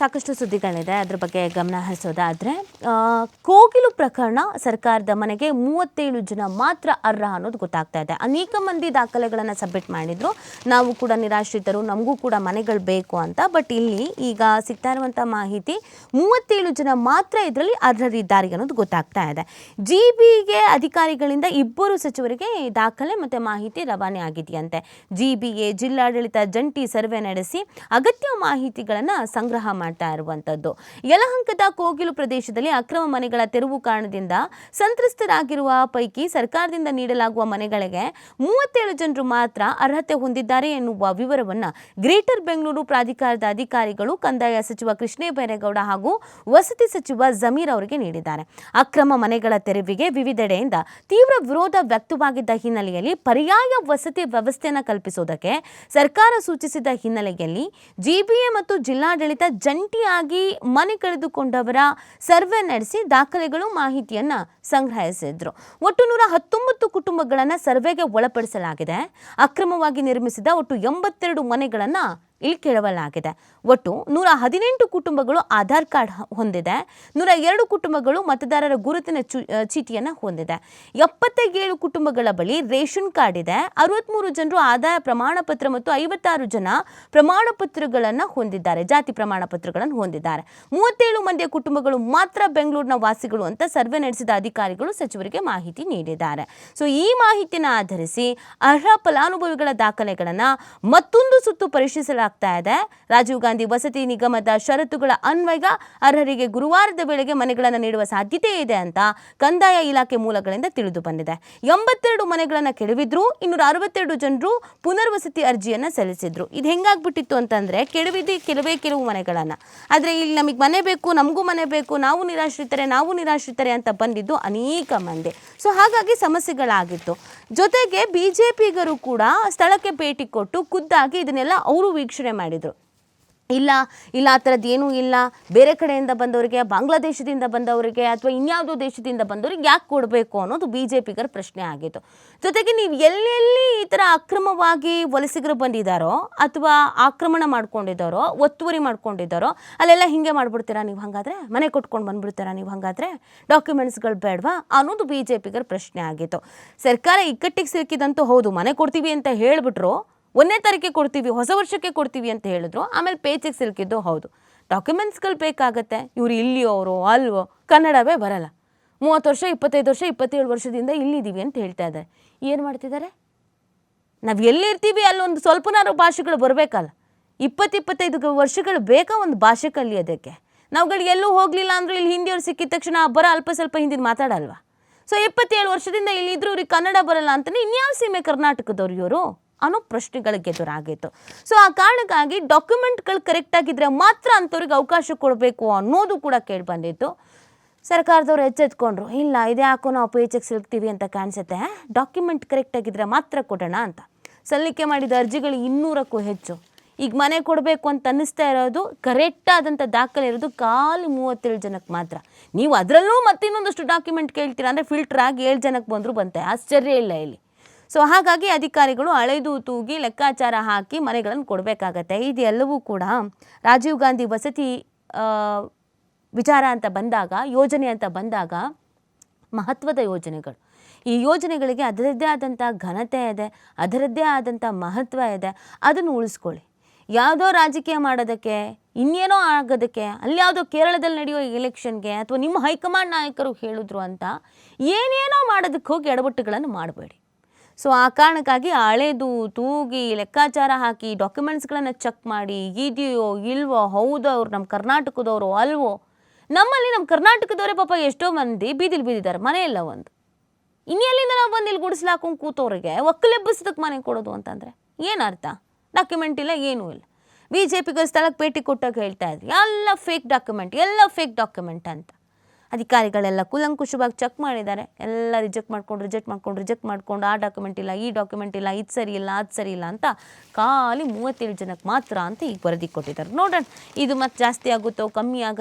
ಸಾಕಷ್ಟು ಸುದ್ದಿಗಳಿದೆ. ಅದ್ರ ಬಗ್ಗೆ ಗಮನ ಹರಿಸೋದಾದರೆ ಕೋಗಿಲು ಪ್ರಕರಣ ಸರ್ಕಾರದ ಮನೆಗೆ ಮೂವತ್ತೇಳು ಜನ ಮಾತ್ರ ಅರ್ಹ ಅನ್ನೋದು ಗೊತ್ತಾಗ್ತಾ ಇದೆ. ಅನೇಕ ಮಂದಿ ದಾಖಲೆಗಳನ್ನು ಸಬ್ಮಿಟ್ ಮಾಡಿದ್ರು. ನಾವು ಕೂಡ ನಿರಾಶ್ರಿತರು, ನಮಗೂ ಕೂಡ ಮನೆಗಳು ಬೇಕು ಅಂತ. ಬಟ್ ಇಲ್ಲಿ ಈಗ ಸಿಗ್ತಾ ಇರುವಂಥ ಮಾಹಿತಿ, ಮೂವತ್ತೇಳು ಜನ ಮಾತ್ರ ಇದರಲ್ಲಿ ಅರ್ಹರಿದ್ದಾರೆ ಅನ್ನೋದು ಗೊತ್ತಾಗ್ತಾ ಇದೆ. ಜಿ ಬಿಗೆ ಅಧಿಕಾರಿಗಳಿಂದ ಇಬ್ಬರು ಸಚಿವರಿಗೆ ದಾಖಲೆ ಮತ್ತು ಮಾಹಿತಿ ರವಾನೆ ಆಗಿದೆಯಂತೆ. ಜಿ ಬಿಗೆ ಜಿಲ್ಲಾಡಳಿತ ಜಂಟಿ ಸರ್ವೆ ನಡೆಸಿ ಅಗತ್ಯ ಮಾಹಿತಿಗಳನ್ನು ಸಂಗ್ರಹ ಮಾಡ್ತಾ ಇರುವಂಥದ್ದು ಯಲಹಂಕದ ಕೋಗಿಲು ಪ್ರದೇಶದಲ್ಲಿ ಅಕ್ರಮ ಮನೆಗಳ ತೆರವು ಕಾರಣದಿಂದ ಸಂತ್ರಸ್ತರಾಗಿರುವ ಪೈಕಿ ಸರ್ಕಾರದಿಂದ ನೀಡಲಾಗುವ ಮನೆಗಳಿಗೆ ಮೂವತ್ತೇಳು ಜನರು ಮಾತ್ರ ಅರ್ಹತೆ ಹೊಂದಿದ್ದಾರೆ ಎನ್ನುವ ವಿವರವನ್ನು ಗ್ರೇಟರ್ ಬೆಂಗಳೂರು ಪ್ರಾಧಿಕಾರದ ಅಧಿಕಾರಿಗಳು ಕಂದಾಯ ಸಚಿವ ಕೃಷ್ಣೇ ಬೈರೇಗೌಡ ಹಾಗೂ ವಸತಿ ಸಚಿವ ಜಮೀರ್ ಅವರಿಗೆ ನೀಡಿದ್ದಾರೆ. ಅಕ್ರಮ ಮನೆಗಳ ತೆರವಿಗೆ ವಿವಿಧೆಡೆಯಿಂದ ತೀವ್ರ ವಿರೋಧ ವ್ಯಕ್ತವಾಗಿದ್ದ ಹಿನ್ನೆಲೆಯಲ್ಲಿ ಪರ್ಯಾಯ ವಸತಿ ವ್ಯವಸ್ಥೆಯನ್ನು ಕಲ್ಪಿಸುವುದಕ್ಕೆ ಸರ್ಕಾರ ಸೂಚಿಸಿದ ಹಿನ್ನೆಲೆಯಲ್ಲಿ ಜಿಬಿಎ ಮತ್ತು ಜಿಲ್ಲಾಡಳಿತ ಜಂಟಿಯಾಗಿ ಮನೆ ಕಳೆದುಕೊಂಡವರ ಸರ್ವೆ ನಡೆಸಿ ದಾಖಲೆಗಳು, ಮಾಹಿತಿಯನ್ನು ಸಂಗ್ರಹಿಸಿದ್ರು. ಒಟ್ಟು ನೂರ ಹತ್ತೊಂಬತ್ತು ಕುಟುಂಬಗಳನ್ನು ಸರ್ವೆಗೆ ಒಳಪಡಿಸಲಾಗಿದೆ. ಅಕ್ರಮವಾಗಿ ನಿರ್ಮಿಸಿದ ಒಟ್ಟು ಎಂಬತ್ತೆರಡು ಮನೆಗಳನ್ನು ಇಲ್ಲಿ ಕೇಳಲಾಗಿದೆ. ಒಟ್ಟು ನೂರ ಹದಿನೆಂಟು ಕುಟುಂಬಗಳು ಆಧಾರ್ ಕಾರ್ಡ್ ಹೊಂದಿದೆ. ನೂರ ಎರಡು ಕುಟುಂಬಗಳು ಮತದಾರರ ಗುರುತಿನ ಚೀಟಿಯನ್ನು ಹೊಂದಿದೆ. ಎಪ್ಪತ್ತ ಏಳು ಕುಟುಂಬಗಳ ಬಳಿ ರೇಷನ್ ಕಾರ್ಡ್ ಇದೆ. ಅರವತ್ತ್ಮೂರು ಜನರು ಆದಾಯ ಪ್ರಮಾಣ ಪತ್ರ ಮತ್ತು ಐವತ್ತಾರು ಜನ ಪ್ರಮಾಣ ಪತ್ರಗಳನ್ನು ಹೊಂದಿದ್ದಾರೆ. ಜಾತಿ ಪ್ರಮಾಣ ಪತ್ರಗಳನ್ನು ಹೊಂದಿದ್ದಾರೆ. ಮೂವತ್ತೇಳು ಮಂದಿಯ ಕುಟುಂಬಗಳು ಮಾತ್ರ ಬೆಂಗಳೂರಿನ ವಾಸಿಗಳು ಅಂತ ಸರ್ವೆ ನಡೆಸಿದ ಅಧಿಕಾರಿಗಳು ಸಚಿವರಿಗೆ ಮಾಹಿತಿ ನೀಡಿದ್ದಾರೆ. ಸೊ, ಈ ಮಾಹಿತಿನ ಆಧರಿಸಿ ಅರ್ಹ ಫಲಾನುಭವಿಗಳ ದಾಖಲೆಗಳನ್ನು ಮತ್ತೊಂದು ಸುತ್ತು ಪರಿಶೀಲಿಸಲಾಗ್ತಾ ಇದೆ. ರಾಜೀವ್ ಗಾಂಧಿ ವಸತಿ ನಿಗಮದ ಷರತ್ತುಗಳ ಅನ್ವಯ ಅರ್ಹರಿಗೆ ಗುರುವಾರದ ವೇಳೆಗೆ ಮನೆಗಳನ್ನು ನೀಡುವ ಸಾಧ್ಯತೆ ಇದೆ ಅಂತ ಕಂದಾಯ ಇಲಾಖೆ ಮೂಲಗಳಿಂದ ತಿಳಿದು ಬಂದಿದೆ. ಎಂಬತ್ತೆರಡು ಮನೆಗಳನ್ನು ಕೆಡವಿದ್ರು ಇನ್ನೂರ ಅರವತ್ತೆರಡು ಜನರು ಪುನರ್ವಸತಿ ಅರ್ಜಿಯನ್ನು ಸಲ್ಲಿಸಿದ್ರು. ಇದು ಹೆಂಗಾಗ್ಬಿಟ್ಟಿತ್ತು ಅಂತಂದ್ರೆ ಕೆಡವಿದ್ದು ಕೆಲವೇ ಕೆಲವು ಮನೆಗಳನ್ನು. ಆದರೆ ಇಲ್ಲಿ ನಮಗೆ ಮನೆ ಬೇಕು, ನಮಗೂ ಮನೆ ಬೇಕು, ನಾವು ನಿರಾಶ್ರಿತರೆ ನಾವು ನಿರಾಶ್ರಿತರೆ ಅಂತ ಬಂದಿದ್ದು ಅನೇಕ ಮಂದಿ. ಸೊ ಹಾಗಾಗಿ ಸಮಸ್ಯೆಗಳಾಗಿತ್ತು. ಜೊತೆಗೆ ಬಿಜೆಪಿಗರು ಕೂಡ ಸ್ಥಳಕ್ಕೆ ಭೇಟಿ ಕೊಟ್ಟು ಖುದ್ದಾಗಿ ಇದನ್ನೆಲ್ಲ ಅವರು ವೀಕ್ಷಣೆ ಮಾಡಿದರು. ಇಲ್ಲ ಇಲ್ಲ, ಆ ಥರದ್ದು ಏನೂ ಇಲ್ಲ. ಬೇರೆ ಕಡೆಯಿಂದ ಬಂದವರಿಗೆ, ಬಾಂಗ್ಲಾದೇಶದಿಂದ ಬಂದವರಿಗೆ ಅಥವಾ ಇನ್ಯಾವುದೋ ದೇಶದಿಂದ ಬಂದವರಿಗೆ ಯಾಕೆ ಕೊಡಬೇಕು ಅನ್ನೋದು ಬಿ ಜೆ ಪಿಗರ ಪ್ರಶ್ನೆ ಆಗಿತ್ತು. ಜೊತೆಗೆ ನೀವು ಎಲ್ಲೆಲ್ಲಿ ಈ ಥರ ಅಕ್ರಮವಾಗಿ ವಲಸಿಗರು ಬಂದಿದ್ದಾರೋ ಅಥವಾ ಆಕ್ರಮಣ ಮಾಡ್ಕೊಂಡಿದ್ದಾರೋ, ಒತ್ತುವರಿ ಮಾಡ್ಕೊಂಡಿದ್ದಾರೋ, ಅಲ್ಲೆಲ್ಲ ಹಿಂಗೆ ಮಾಡಿಬಿಡ್ತೀರಾ ನೀವು ಹಾಗಾದರೆ? ಮನೆ ಕೊಟ್ಕೊಂಡು ಬಂದ್ಬಿಡ್ತೀರಾ ನೀವು ಹಾಗಾದರೆ? ಡಾಕ್ಯುಮೆಂಟ್ಸ್ಗಳು ಬೇಡವಾ? ಅನ್ನೋದು ಬಿ ಜೆ ಪಿಗರ ಪ್ರಶ್ನೆ ಆಗಿತ್ತು. ಸರ್ಕಾರ ಇಕ್ಕಟ್ಟಿಗೆ ಸಿಕ್ಕಿದಂತೂ ಹೌದು, ಮನೆ ಕೊಡ್ತೀವಿ ಅಂತ ಹೇಳಿಬಿಟ್ರು ಒಂದನೇ ತಾರೀಕಿಗೆ ಕೊಡ್ತೀವಿ, ಹೊಸ ವರ್ಷಕ್ಕೆ ಕೊಡ್ತೀವಿ ಅಂತ ಹೇಳಿದ್ರು. ಆಮೇಲೆ ಪೇಚಿಗೆ ಸಿಲ್ಕಿದ್ದು ಹೌದು. ಡಾಕ್ಯುಮೆಂಟ್ಸ್ಗಳು ಬೇಕಾಗತ್ತೆ. ಇವ್ರು ಇಲ್ಲಿಯೋರು ಅಲ್ವೋ, ಕನ್ನಡವೇ ಬರಲ್ಲ. ಮೂವತ್ತು ವರ್ಷ, ಇಪ್ಪತ್ತೈದು ವರ್ಷ, ಇಪ್ಪತ್ತೇಳು ವರ್ಷದಿಂದ ಇಲ್ಲಿದ್ದೀವಿ ಅಂತ ಹೇಳ್ತಾ ಇದ್ದಾರೆ. ಏನು ಮಾಡ್ತಿದ್ದಾರೆ? ನಾವು ಎಲ್ಲಿರ್ತೀವಿ ಅಲ್ಲೊಂದು ಸ್ವಲ್ಪನಾರು ಭಾಷೆಗಳು ಬರಬೇಕಲ್ಲ. ಇಪ್ಪತ್ತಿಪ್ಪತ್ತೈದು ವರ್ಷಗಳು ಬೇಕಾ ಒಂದು ಭಾಷೆ ಕಲಿಯೋದಕ್ಕೆ? ನಾವುಗಳು ಎಲ್ಲೂ ಹೋಗಲಿಲ್ಲ ಅಂದರೂ ಇಲ್ಲಿ ಹಿಂದಿಯವ್ರು ಸಿಕ್ಕಿದ ತಕ್ಷಣ ಬರ ಅಲ್ಪ ಸ್ವಲ್ಪ ಹಿಂದಿನ ಮಾತಾಡಲ್ವಾ? ಸೊ ಇಪ್ಪತ್ತೇಳು ವರ್ಷದಿಂದ ಇಲ್ಲಿ ಇದ್ರು ಇವ್ರಿಗೆ ಕನ್ನಡ ಬರಲ್ಲ ಅಂತಲೇ ಇನ್ಯಾವ ಸೀಮೆ ಕರ್ನಾಟಕದವ್ರು ಇವರು? ಅನ್ನೋ ಪ್ರಶ್ನೆಗಳಿಗೆ ಎದುರಾಗಿತ್ತು. ಸೊ ಆ ಕಾರಣಕ್ಕಾಗಿ ಡಾಕ್ಯುಮೆಂಟ್ಗಳು ಕರೆಕ್ಟಾಗಿದ್ದರೆ ಮಾತ್ರ ಅಂಥವ್ರಿಗೆ ಅವಕಾಶ ಕೊಡಬೇಕು ಅನ್ನೋದು ಕೂಡ ಕೇಳಿ ಬಂದಿತ್ತು. ಸರ್ಕಾರದವ್ರು ಎಚ್ಚೆತ್ಕೊಂಡ್ರು, ಇಲ್ಲ, ಇದೇ ಯಾಕೋ ನಾವು ಪೇಚೆಗೆ ಸಿಗ್ತೀವಿ ಅಂತ ಕಾಣಿಸುತ್ತೆ ಡಾಕ್ಯುಮೆಂಟ್ ಕರೆಕ್ಟಾಗಿದ್ದರೆ ಮಾತ್ರ ಕೊಡೋಣ ಅಂತ. ಸಲ್ಲಿಕೆ ಮಾಡಿದ ಅರ್ಜಿಗಳು ಇನ್ನೂರಕ್ಕೂ ಹೆಚ್ಚು. ಈಗ ಮನೆ ಕೊಡಬೇಕು ಅಂತ ಅನ್ನಿಸ್ತಾ ಇರೋದು ಕರೆಕ್ಟಾದಂಥ ದಾಖಲೆ ಇರೋದು ಖಾಲಿ ಮೂವತ್ತೇಳು ಜನಕ್ಕೆ ಮಾತ್ರ. ನೀವು ಅದರಲ್ಲೂ ಮತ್ತಿನ್ನೊಂದಷ್ಟು ಡಾಕ್ಯುಮೆಂಟ್ ಕೇಳ್ತೀರಾ ಅಂದರೆ ಫಿಲ್ಟರ್ ಆಗಿ ಏಳು ಜನಕ್ಕೆ ಬಂದರೂ ಬಂತೆ. ಆಶ್ಚರ್ಯ ಇಲ್ಲ ಇಲ್ಲಿ. ಸೊ ಹಾಗಾಗಿ ಅಧಿಕಾರಿಗಳು ಅಳೆದು ತೂಗಿ ಲೆಕ್ಕಾಚಾರ ಹಾಕಿ ಮನೆಗಳನ್ನು ಕೊಡಬೇಕಾಗತ್ತೆ. ಇದೆಲ್ಲವೂ ಕೂಡ ರಾಜೀವ್ ಗಾಂಧಿ ವಸತಿ ವಿಚಾರ ಅಂತ ಬಂದಾಗ, ಯೋಜನೆ ಅಂತ ಬಂದಾಗ ಮಹತ್ವದ ಯೋಜನೆಗಳು. ಈ ಯೋಜನೆಗಳಿಗೆ ಅದರದ್ದೇ ಆದಂಥ ಘನತೆ ಇದೆ, ಅದರದ್ದೇ ಆದಂಥ ಮಹತ್ವ ಇದೆ. ಅದನ್ನು ಉಳಿಸ್ಕೊಳ್ಳಿ. ಯಾವುದೋ ರಾಜಕೀಯ ಮಾಡೋದಕ್ಕೆ, ಇನ್ನೇನೋ ಆಗೋದಕ್ಕೆ, ಅಲ್ಲಿ ಯಾವುದೋ ಕೇರಳದಲ್ಲಿ ನಡೆಯೋ ಎಲೆಕ್ಷನ್ಗೆ ಅಥವಾ ನಿಮ್ಮ ಹೈಕಮಾಂಡ್ ನಾಯಕರು ಹೇಳಿದ್ರು ಅಂತ ಏನೇನೋ ಮಾಡೋದಕ್ಕೆ ಹೋಗಿ ಎಡವಟ್ಟುಗಳನ್ನು ಮಾಡಬೇಡಿ. ಸೊ ಆ ಕಾರಣಕ್ಕಾಗಿ ಹಳೆದು ತೂಗಿ ಲೆಕ್ಕಾಚಾರ ಹಾಕಿ ಡಾಕ್ಯುಮೆಂಟ್ಸ್ಗಳನ್ನು ಚೆಕ್ ಮಾಡಿ, ಇದೆಯೋ, ಇಲ್ವೋ, ಹೌದೋ, ಅವ್ರು ನಮ್ಮ ಕರ್ನಾಟಕದವರು, ಅಲ್ವೋ, ನಮ್ಮಲ್ಲಿ ನಮ್ಮ ಕರ್ನಾಟಕದವರೇ ಪಾಪ ಎಷ್ಟೋ ಮಂದಿ ಬೀದಿಲಿ ಬೀದಿದ್ದಾರೆ ಮನೆ ಇಲ್ಲ ಒಂದು. ಇನ್ನೆಲ್ಲಿಂದ ನಾವು ಬಂದು ಇಲ್ಲಿ ಗುಡಿಸ್ಲಾಕೊಂಡು ಕೂತವ್ರಿಗೆ ಒಕ್ಕಲೆಬ್ಬಿಸೋದಕ್ಕೆ ಮನೆ ಕೊಡೋದು ಅಂತಂದರೆ ಏನು ಅರ್ಥ? ಡಾಕ್ಯುಮೆಂಟ್ ಇಲ್ಲ, ಏನೂ ಇಲ್ಲ. ಬಿ ಜೆ ಪಿಗೆ ಸ್ಥಳಕ್ಕೆ ಭೇಟಿ ಕೊಟ್ಟಾಗ ಹೇಳ್ತಾ ಇದ್ರಿ, ಎಲ್ಲ ಫೇಕ್ ಡಾಕ್ಯುಮೆಂಟ್ ಎಲ್ಲ ಫೇಕ್ ಡಾಕ್ಯುಮೆಂಟ್ ಅಂತ. ಅಧಿಕಾರಿಗಳೆಲ್ಲ ಕೂಲಂಕುಷವಾಗಿ ಚೆಕ್ ಮಾಡಿದ್ದಾರೆ. ಎಲ್ಲ ರಿಜೆಕ್ಟ್ ಮಾಡ್ಕೊಂಡು ರಿಜೆಕ್ಟ್ ಮಾಡ್ಕೊಂಡು ರಿಜೆಕ್ಟ್ ಮಾಡ್ಕೊಂಡು, ಆ ಡಾಕ್ಯುಮೆಂಟ್ ಇಲ್ಲ, ಈ ಡಾಕ್ಯುಮೆಂಟ್ ಇಲ್ಲ, ಇದು ಸರಿ ಇಲ್ಲ, ಅದು ಸರಿ ಇಲ್ಲ ಅಂತ ಖಾಲಿ ಮೂವತ್ತೇಳು ಜನಕ್ಕೆ ಮಾತ್ರ ಅಂತ ಈಗ ವರದಿ ಕೊಟ್ಟಿದ್ದಾರೆ. ನೋಡೋಣ, ಇದು ಮತ್ತೆ ಜಾಸ್ತಿ ಆಗುತ್ತೋ, ಕಮ್ಮಿ ಆಗುತ್ತೋ